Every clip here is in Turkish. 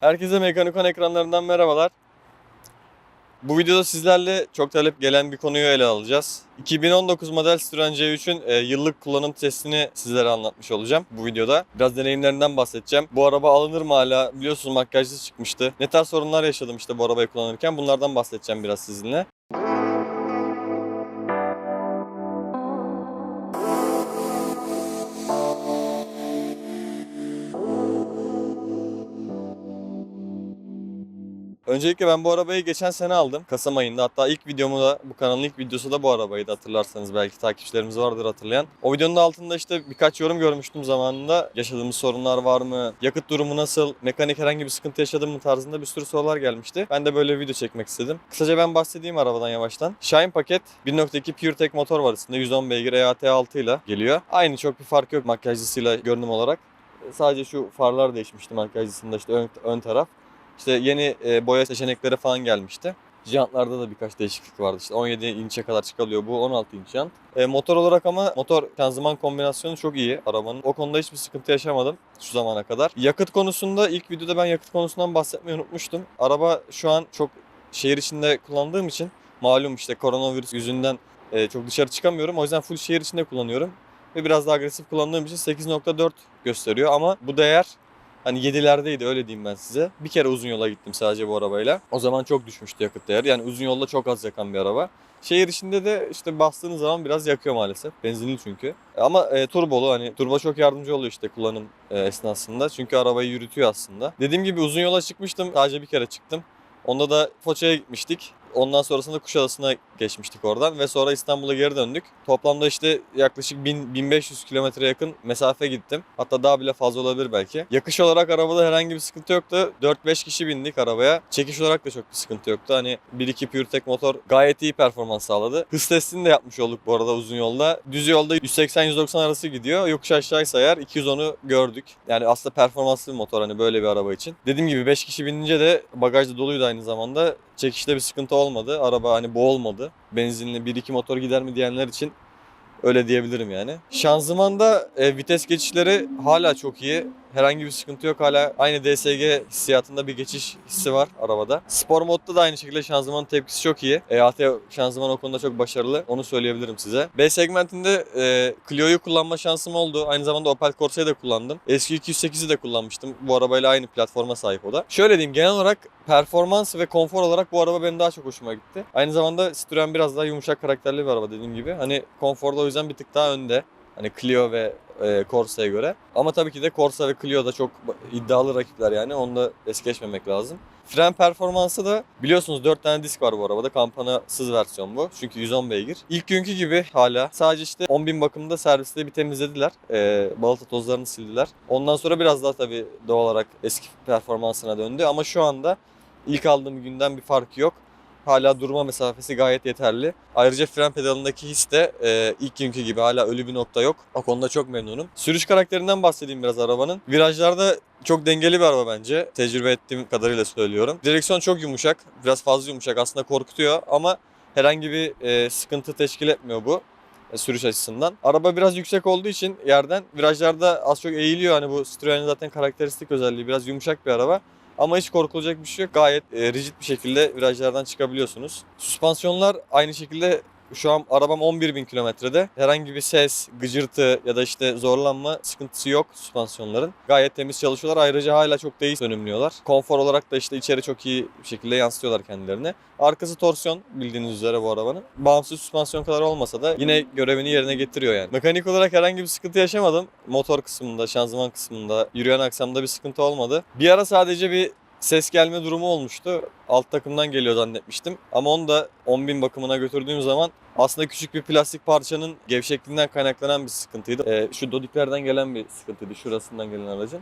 Herkese Mekanikon ekranlarından merhabalar. Bu videoda sizlerle çok talep gelen bir konuyu ele alacağız. 2019 model Citroen C3'ün e, yıllık kullanım testini sizlere anlatmış olacağım bu videoda. Biraz deneyimlerinden bahsedeceğim. Bu araba alınır mı hala? Biliyorsunuz makyajlı çıkmıştı. Ne tarz sorunlar yaşadım işte bu arabayı kullanırken bunlardan bahsedeceğim biraz sizinle. Öncelikle ben bu arabayı geçen sene aldım. Kasım ayında. Hatta ilk videomu da bu kanalın ilk videosu da bu arabaydı hatırlarsanız belki takipçilerimiz vardır hatırlayan. O videonun da altında işte birkaç yorum görmüştüm zamanında. Yaşadığımız sorunlar var mı? Yakıt durumu nasıl? Mekanik herhangi bir sıkıntı yaşadın mı tarzında bir sürü sorular gelmişti. Ben de böyle bir video çekmek istedim. Kısaca ben bahsedeyim arabadan yavaştan. Shine paket 1.2 PureTech motor var üstünde. 110 beygir E EAT6 ile geliyor. Aynı çok bir fark yok makyajlısıyla görünüm olarak. Sadece şu farlar değişmişti makyajlısında işte ön, ön taraf. İşte yeni e, boya seçenekleri falan gelmişti. Jantlarda da birkaç değişiklik vardı. İşte 17 inçe kadar çıkabiliyor. Bu 16 inç jant. E, motor olarak ama motor şanzıman kombinasyonu çok iyi arabanın. O konuda hiçbir sıkıntı yaşamadım şu zamana kadar. Yakıt konusunda ilk videoda ben yakıt konusundan bahsetmeyi unutmuştum. Araba şu an çok şehir içinde kullandığım için malum işte koronavirüs yüzünden e, çok dışarı çıkamıyorum. O yüzden full şehir içinde kullanıyorum. Ve biraz daha agresif kullandığım için 8.4 gösteriyor ama bu değer Hani 7'lerdeydi öyle diyeyim ben size. Bir kere uzun yola gittim sadece bu arabayla. O zaman çok düşmüştü yakıt değeri. Yani uzun yolda çok az yakan bir araba. Şehir içinde de işte bastığınız zaman biraz yakıyor maalesef. Benzinli çünkü. Ama e, turbolu hani turbo çok yardımcı oluyor işte kullanım e, esnasında. Çünkü arabayı yürütüyor aslında. Dediğim gibi uzun yola çıkmıştım. Sadece bir kere çıktım. Onda da Foça'ya gitmiştik. Ondan sonrasında Kuşadası'na geçmiştik oradan ve sonra İstanbul'a geri döndük. Toplamda işte yaklaşık 1000 1500 kilometre yakın mesafe gittim. Hatta daha bile fazla olabilir belki. Yakış olarak arabada herhangi bir sıkıntı yoktu. 4-5 kişi bindik arabaya. Çekiş olarak da çok bir sıkıntı yoktu. Hani 1-2 PureTech motor gayet iyi performans sağladı. Hız testini de yapmış olduk bu arada uzun yolda. Düz yolda 180-190 arası gidiyor. Yokuş aşağıysa eğer 210'u gördük. Yani aslında performanslı bir motor hani böyle bir araba için. Dediğim gibi 5 kişi binince de bagaj da doluydu aynı zamanda. Çekişte bir sıkıntı olmadı. Araba hani boğulmadı. Benzinli 1-2 motor gider mi diyenler için öyle diyebilirim yani. Şanzımanda e, vites geçişleri hala çok iyi. Herhangi bir sıkıntı yok. Hala aynı DSG hissiyatında bir geçiş hissi var arabada. Spor modda da aynı şekilde şanzımanın tepkisi çok iyi. EAT şanzıman o konuda çok başarılı. Onu söyleyebilirim size. B segmentinde e, Clio'yu kullanma şansım oldu. Aynı zamanda Opel Corsa'yı da kullandım. Eski 208'i de kullanmıştım. Bu arabayla aynı platforma sahip o da. Şöyle diyeyim genel olarak performans ve konfor olarak bu araba benim daha çok hoşuma gitti. Aynı zamanda Citroen biraz daha yumuşak karakterli bir araba dediğim gibi. Hani konforda o yüzden bir tık daha önde. Hani Clio ve e, Corsa'ya göre. Ama tabii ki de Corsa ve Clio da çok iddialı rakipler yani. Onu da es geçmemek lazım. Fren performansı da biliyorsunuz 4 tane disk var bu arabada. Kampanasız versiyon bu. Çünkü 110 beygir. İlk günkü gibi hala sadece işte 10.000 bakımda serviste bir temizlediler. Ee, balata tozlarını sildiler. Ondan sonra biraz daha tabii doğal olarak eski performansına döndü. Ama şu anda ilk aldığım günden bir farkı yok. Hala durma mesafesi gayet yeterli. Ayrıca fren pedalındaki his de e, ilk günkü gibi hala ölü bir nokta yok. O konuda çok memnunum. Sürüş karakterinden bahsedeyim biraz arabanın. Virajlarda çok dengeli bir araba bence. Tecrübe ettiğim kadarıyla söylüyorum. Direksiyon çok yumuşak. Biraz fazla yumuşak. Aslında korkutuyor ama herhangi bir e, sıkıntı teşkil etmiyor bu e, sürüş açısından. Araba biraz yüksek olduğu için yerden virajlarda az çok eğiliyor. Hani bu Citroen'in zaten karakteristik özelliği biraz yumuşak bir araba. Ama hiç korkulacak bir şey yok. Gayet e, rigid bir şekilde virajlardan çıkabiliyorsunuz. Süspansiyonlar aynı şekilde şu an arabam 11.000 kilometrede. Herhangi bir ses, gıcırtı ya da işte zorlanma sıkıntısı yok süspansiyonların. Gayet temiz çalışıyorlar. Ayrıca hala çok da iyi dönümlüyorlar. Konfor olarak da işte içeri çok iyi bir şekilde yansıtıyorlar kendilerini. Arkası torsiyon bildiğiniz üzere bu arabanın. Bağımsız süspansiyon kadar olmasa da yine görevini yerine getiriyor yani. Mekanik olarak herhangi bir sıkıntı yaşamadım. Motor kısmında, şanzıman kısmında, yürüyen aksamda bir sıkıntı olmadı. Bir ara sadece bir ses gelme durumu olmuştu. Alt takımdan geliyor zannetmiştim. Ama onu da 10.000 bakımına götürdüğüm zaman aslında küçük bir plastik parçanın gevşekliğinden kaynaklanan bir sıkıntıydı. Ee, şu dodiklerden gelen bir sıkıntıydı. Şurasından gelen aracın.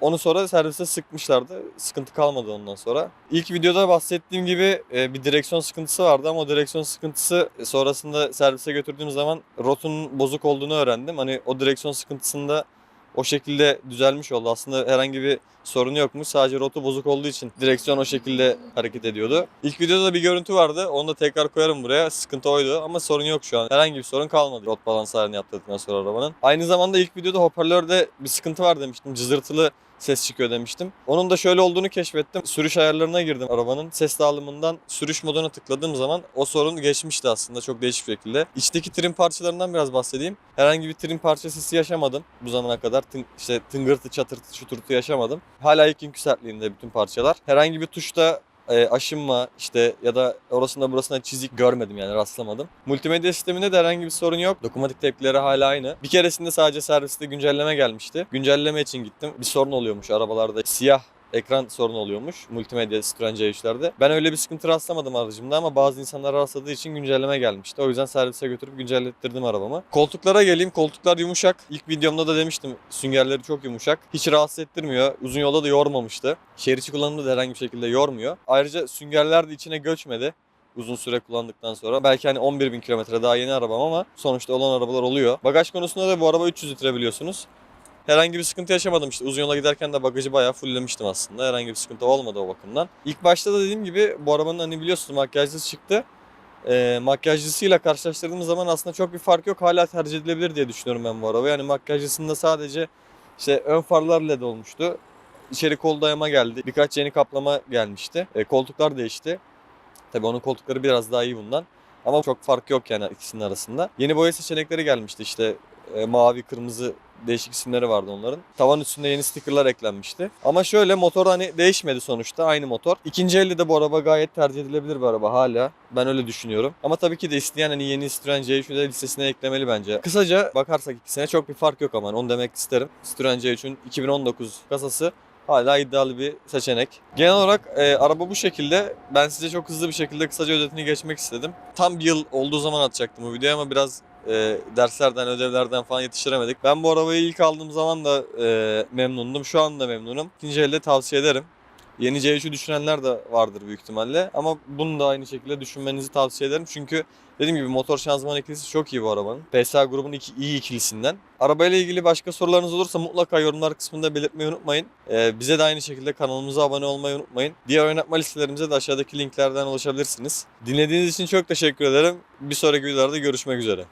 Onu sonra servise sıkmışlardı. Sıkıntı kalmadı ondan sonra. İlk videoda bahsettiğim gibi e, bir direksiyon sıkıntısı vardı ama o direksiyon sıkıntısı sonrasında servise götürdüğüm zaman rotun bozuk olduğunu öğrendim. Hani o direksiyon sıkıntısında o şekilde düzelmiş oldu. Aslında herhangi bir sorunu yokmuş. Sadece rotu bozuk olduğu için direksiyon o şekilde hareket ediyordu. İlk videoda da bir görüntü vardı. Onu da tekrar koyarım buraya. Sıkıntı oydu ama sorun yok şu an. Herhangi bir sorun kalmadı rot balans halini yaptırdıktan sonra arabanın. Aynı zamanda ilk videoda hoparlörde bir sıkıntı var demiştim. Cızırtılı ses çıkıyor demiştim. Onun da şöyle olduğunu keşfettim. Sürüş ayarlarına girdim arabanın. Ses dağılımından sürüş moduna tıkladığım zaman o sorun geçmişti aslında çok değişik şekilde. İçteki trim parçalarından biraz bahsedeyim. Herhangi bir trim parça sesi yaşamadım bu zamana kadar. Tın, işte tıngırtı, çatırtı, çuturtu yaşamadım. Hala ilk günkü sertliğinde bütün parçalar. Herhangi bir tuşta e, aşınma işte ya da orasında burasında çizik görmedim yani rastlamadım. Multimedya sisteminde de herhangi bir sorun yok. Dokunmatik tepkileri hala aynı. Bir keresinde sadece serviste güncelleme gelmişti. Güncelleme için gittim. Bir sorun oluyormuş arabalarda. Siyah ekran sorunu oluyormuş multimedya Citroen C3'lerde. Ben öyle bir sıkıntı rastlamadım aracımda ama bazı insanlar rastladığı için güncelleme gelmişti. O yüzden servise götürüp güncellettirdim arabamı. Koltuklara geleyim. Koltuklar yumuşak. İlk videomda da demiştim süngerleri çok yumuşak. Hiç rahatsız ettirmiyor. Uzun yolda da yormamıştı. Şehir içi kullanımda da herhangi bir şekilde yormuyor. Ayrıca süngerler de içine göçmedi uzun süre kullandıktan sonra. Belki hani 11 bin kilometre daha yeni arabam ama sonuçta olan arabalar oluyor. Bagaj konusunda da bu araba 300 litre biliyorsunuz. Herhangi bir sıkıntı yaşamadım işte uzun yola giderken de bagajı bayağı fulllemiştim aslında. Herhangi bir sıkıntı olmadı o bakımdan. İlk başta da dediğim gibi bu arabanın hani biliyorsunuz makyajlısı çıktı. Ee, makyajlısıyla karşılaştırdığımız zaman aslında çok bir fark yok. Hala tercih edilebilir diye düşünüyorum ben bu araba. Yani makyajlısında sadece işte ön farlar led olmuştu. İçeri kol dayama geldi. Birkaç yeni kaplama gelmişti. E, koltuklar değişti. Tabii onun koltukları biraz daha iyi bundan. Ama çok fark yok yani ikisinin arasında. Yeni boya seçenekleri gelmişti işte e, mavi, kırmızı değişik isimleri vardı onların. Tavan üstünde yeni stickerlar eklenmişti. Ama şöyle motor hani değişmedi sonuçta aynı motor. İkinci elde de bu araba gayet tercih edilebilir bir araba hala. Ben öyle düşünüyorum. Ama tabii ki de isteyen hani yeni Citroen C3'ü de listesine eklemeli bence. Kısaca bakarsak ikisine çok bir fark yok ama onu demek isterim. Citroen C3'ün 2019 kasası hala iddialı bir seçenek. Genel olarak e, araba bu şekilde. Ben size çok hızlı bir şekilde kısaca özetini geçmek istedim. Tam bir yıl olduğu zaman atacaktım bu videoyu ama biraz e, derslerden, ödevlerden falan yetiştiremedik. Ben bu arabayı ilk aldığım zaman da e, memnundum. Şu anda memnunum. İkinci elde tavsiye ederim. Yeni C3'ü düşünenler de vardır büyük ihtimalle. Ama bunu da aynı şekilde düşünmenizi tavsiye ederim. Çünkü dediğim gibi motor şanzıman ikilisi çok iyi bu arabanın. PSA grubun iki, iyi ikilisinden. Arabayla ilgili başka sorularınız olursa mutlaka yorumlar kısmında belirtmeyi unutmayın. Ee, bize de aynı şekilde kanalımıza abone olmayı unutmayın. Diğer oynatma listelerimize de aşağıdaki linklerden ulaşabilirsiniz. Dinlediğiniz için çok teşekkür ederim. Bir sonraki videolarda görüşmek üzere.